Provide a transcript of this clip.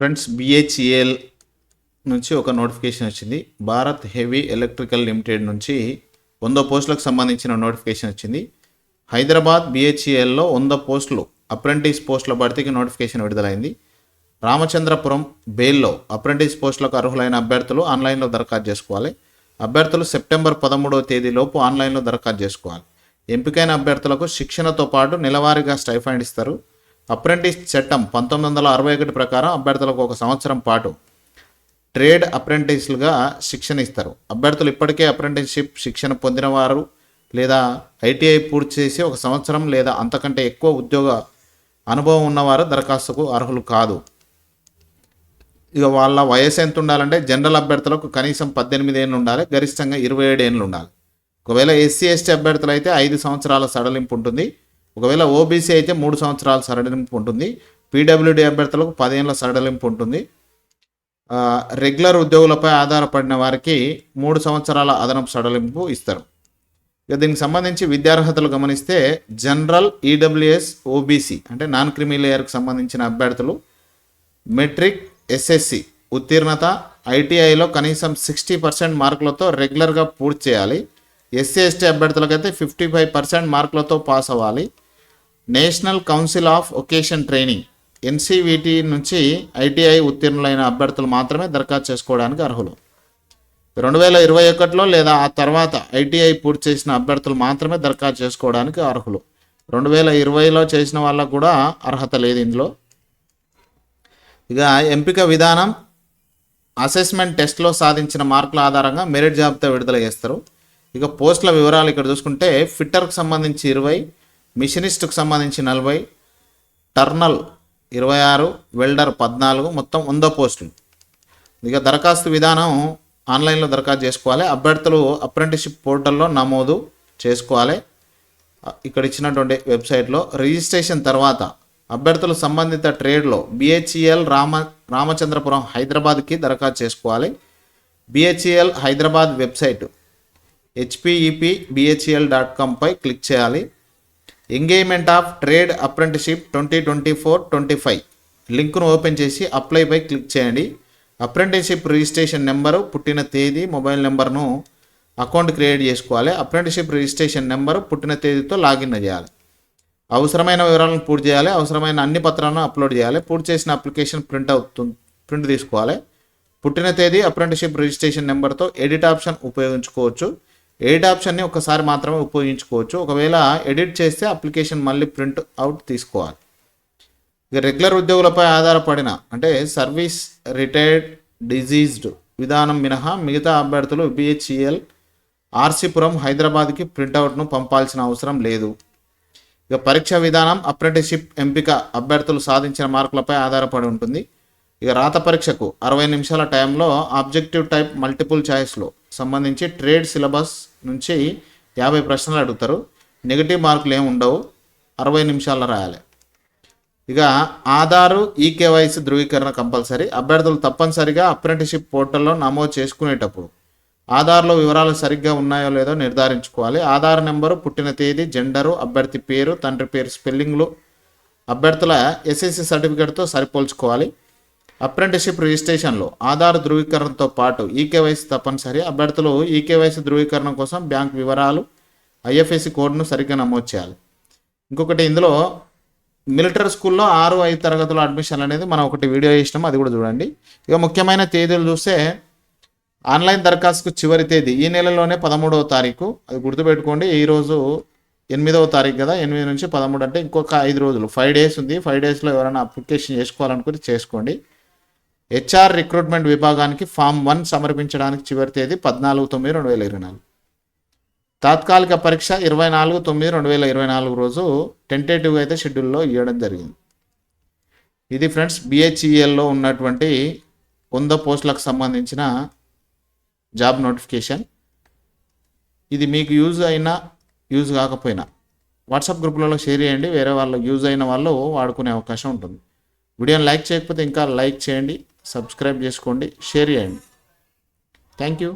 Friends BHEL నుంచి ఒక notification వచ్చింది. భారత్ హెవీ ఎలక్ట్రికల్ లిమిటెడ్ నుంచి వంద పోస్టులకు సంబంధించిన నోటిఫికేషన్ వచ్చింది. హైదరాబాద్ బిహెచ్ఈఎల్లో వంద పోస్టులు అప్రెంటిస్ పోస్టుల భర్తీకి నోటిఫికేషన్ విడుదలైంది. రామచంద్రపురం బెయిల్లో అప్రెంటిస్ పోస్టులకు అర్హులైన అభ్యర్థులు ఆన్లైన్లో దరఖాస్తు చేసుకోవాలి. అభ్యర్థులు సెప్టెంబర్ పదమూడవ తేదీలోపు ఆన్లైన్లో దరఖాస్తు చేసుకోవాలి. ఎంపికైన అభ్యర్థులకు శిక్షణతో పాటు నెలవారీగా స్టైఫండ్ ఇస్తారు. అప్రెంటిస్ చట్టం పంతొమ్మిది వందల అరవై ఒకటి ప్రకారం అభ్యర్థులకు ఒక సంవత్సరం పాటు ట్రేడ్ అప్రెంటిస్లుగా శిక్షణ ఇస్తారు. అభ్యర్థులు ఇప్పటికే అప్రెంటిస్షిప్ శిక్షణ పొందినవారు లేదా ఐటీఐ పూర్తి చేసి ఒక సంవత్సరం లేదా అంతకంటే ఎక్కువ ఉద్యోగ అనుభవం ఉన్నవారు దరఖాస్తుకు అర్హులు కాదు. ఇక వాళ్ళ వయసు ఎంత ఉండాలంటే జనరల్ అభ్యర్థులకు కనీసం పద్దెనిమిది ఏళ్ళు ఉండాలి గరిష్టంగా ఇరవై ఏడు ఏళ్ళు ఉండాలి. ఒకవేళ ఎస్సీ ఎస్టీ అభ్యర్థులు అయితే ఐదు సంవత్సరాల సడలింపు ఉంటుంది. ఒకవేళ ఓబీసీ అయితే మూడు సంవత్సరాల సడలింపు ఉంటుంది. పీడబ్ల్యూడీ అభ్యర్థులకు పదేళ్ళ సడలింపు ఉంటుంది. రెగ్యులర్ ఉద్యోగులపై ఆధారపడిన వారికి మూడు సంవత్సరాల అదనపు సడలింపు ఇస్తారు. ఇక దీనికి సంబంధించి విద్యార్హతలు గమనిస్తే జనరల్ ఈడబ్ల్యూఎస్ ఓబీసీ అంటే నాన్ క్రిమి లేయర్కి సంబంధించిన అభ్యర్థులు మెట్రిక్ ఎస్ఎస్సి ఉత్తీర్ణత ఐటీఐలో కనీసం సిక్స్టీ పర్సెంట్ మార్కులతో రెగ్యులర్గా పూర్తి చేయాలి. ఎస్సీ ఎస్టీ అభ్యర్థులకైతే ఫిఫ్టీ ఫైవ్ పర్సెంట్ మార్కులతో పాస్ అవ్వాలి. National council of vocation training NCVT నుంచి ఐటీఐ ఉత్తీర్ణులైన అభ్యర్థులు మాత్రమే దరఖాస్తు చేసుకోవడానికి అర్హులు. రెండు వేల ఇరవై ఒకటిలో లేదా ఆ తర్వాత ఐటీఐ పూర్తి చేసిన అభ్యర్థులు మాత్రమే దరఖాస్తు చేసుకోవడానికి అర్హులు. రెండు వేల ఇరవైలో చేసిన వాళ్ళకు కూడా అర్హత లేదు ఇందులో. ఇక ఎంపిక విధానం అసెస్మెంట్ టెస్ట్లో సాధించిన మార్కుల ఆధారంగా మెరిట్ జాబితా విడుదల చేస్తారు. ఇక పోస్టుల వివరాలు ఇక్కడ చూసుకుంటే ఫిట్టర్కి సంబంధించి ఇరవై మిషనిస్ట్కు సంబంధించి నలభై టర్నల్ ఇరవై ఆరు వెల్డర్ పద్నాలుగు మొత్తం వంద పోస్టులు ఇక దరఖాస్తు విధానం ఆన్లైన్లో దరఖాస్తు చేసుకోవాలి. అభ్యర్థులు అప్రెంటిస్షిప్ పోర్టల్లో నమోదు చేసుకోవాలి. ఇక్కడ ఇచ్చినటువంటి వెబ్సైట్లో రిజిస్ట్రేషన్ తర్వాత అభ్యర్థులు సంబంధిత ట్రేడ్లో బిహెచ్ఈఎల్ రామ రామచంద్రపురం హైదరాబాద్కి దరఖాస్తు చేసుకోవాలి. BHEL Hyderabad website HPEP BHEL dot కామ్పై click చేయాలి. Engagement of trade apprenticeship twenty twenty four twenty five. లింక్ను ఓపెన్ చేసి అప్లైపై క్లిక్ చేయండి. అప్రెంటిషిప్ రిజిస్ట్రేషన్ నెంబరు పుట్టిన తేదీ మొబైల్ నెంబర్ను అకౌంట్ క్రియేట్ చేసుకోవాలి. అప్రెంటిషిప్ రిజిస్ట్రేషన్ నెంబరు పుట్టిన తేదీతో లాగిన్ చేయాలి. అవసరమైన వివరాలను పూర్తి చేయాలి. అవసరమైన అన్ని పత్రాలను అప్లోడ్ చేయాలి. పూర్తి చేసిన అప్లికేషన్ ప్రింట్ అవుతుంది ప్రింట్ తీసుకోవాలి. పుట్టిన తేదీ అప్రెంటిషిప్ రిజిస్ట్రేషన్ నెంబర్తో ఎడిట్ ఆప్షన్ ఉపయోగించుకోవచ్చు. ఎడిట్ ఆప్షన్ని ఒకసారి మాత్రమే ఉపయోగించుకోవచ్చు. ఒకవేళ ఎడిట్ చేస్తే అప్లికేషన్ మళ్ళీ ప్రింట్ అవుట్ తీసుకోవాలి. ఇక రెగ్యులర్ ఉద్యోగులపై ఆధారపడిన అంటే సర్వీస్ రిటైర్డ్ డిజీజ్డ్ విధానం మినహా మిగతా అభ్యర్థులు బిహెచ్ఈఎల్ ఆర్సీపురం హైదరాబాద్కి ప్రింట్అవుట్ను పంపాల్సిన అవసరం లేదు. ఇక పరీక్ష విధానం అప్రెంటిస్షిప్ ఎంపిక అభ్యర్థులు సాధించిన మార్కులపై ఆధారపడి ఉంటుంది. ఇక రాత పరీక్షకు అరవై నిమిషాల టైంలో ఆబ్జెక్టివ్ టైప్ మల్టిపుల్ ఛాయిస్లో సంబంధించి ట్రేడ్ సిలబస్ నుంచి యాభై ప్రశ్నలు అడుగుతారు. నెగిటివ్ మార్కులు ఏమి ఉండవు. అరవై నిమిషాల్లో రాయాలి. ఇక ఆధారు ఈకేవైసీ ధృవీకరణ కంపల్సరీ. అభ్యర్థులు తప్పనిసరిగా అప్రెంటిషిప్ పోర్టల్లో నమోదు చేసుకునేటప్పుడు ఆధార్లో వివరాలు సరిగ్గా ఉన్నాయో లేదో నిర్ధారించుకోవాలి. ఆధార్ నెంబరు పుట్టిన తేదీ జెండరు అభ్యర్థి పేరు తండ్రి పేరు స్పెల్లింగ్లు అభ్యర్థుల ఎస్ఎస్సి సర్టిఫికేట్తో సరిపోల్చుకోవాలి. అప్రెంటిషిప్ రిజిస్ట్రేషన్లో ఆధార్ ధృవీకరణతో పాటు ఈకేవైసీ తప్పనిసరి. అభ్యర్థులు ఈకేవైసీ ధృవీకరణ కోసం బ్యాంక్ వివరాలు ఐఎఫ్ఎస్సి కోడ్ను సరిగ్గా నమోదు చేయాలి. ఇంకొకటి ఇందులో మిలిటరీ స్కూల్లో ఆరు ఐదు తరగతుల అడ్మిషన్ అనేది మనం ఒకటి వీడియో చేసినాం అది కూడా చూడండి. ఇక ముఖ్యమైన తేదీలు చూస్తే ఆన్లైన్ దరఖాస్తుకు చివరి తేదీ ఈ నెలలోనే పదమూడవ తారీఖు. అది గుర్తుపెట్టుకోండి ఈరోజు ఎనిమిదవ తారీఖు కదా ఎనిమిది నుంచి పదమూడు అంటే ఇంకొక ఐదు రోజులు. ఫైవ్ డేస్ ఉంది ఫైవ్ డేస్లో ఎవరైనా అప్లికేషన్ చేసుకోవాలనుకుంటే చేసుకోండి. హెచ్ఆర్ రిక్రూట్మెంట్ విభాగానికి ఫామ్ వన్ సమర్పించడానికి చివరి తేదీ పద్నాలుగు తొమ్మిది రెండు వేల ఇరవై నాలుగు తాత్కాలిక పరీక్ష ఇరవై నాలుగు తొమ్మిది రెండు వేల ఇరవై నాలుగు రోజు టెంటేటివ్గా అయితే షెడ్యూల్లో ఇవ్వడం జరిగింది ఇది ఫ్రెండ్స్ బిహెచ్ఈఎల్లో ఉన్నటువంటి వంద పోస్టులకు సంబంధించిన జాబ్ నోటిఫికేషన్ ఇది మీకు యూజ్ అయినా యూజ్ కాకపోయినా వాట్సాప్ గ్రూపులలో షేర్ చేయండి వేరే వాళ్ళకి యూజ్ అయిన వాళ్ళు వాడుకునే అవకాశం ఉంటుంది వీడియోని లైక్ చేయకపోతే ఇంకా లైక్ చేయండి సబ్స్క్రైబ్ చేసుకోండి షేర్ చేయండి. Thank you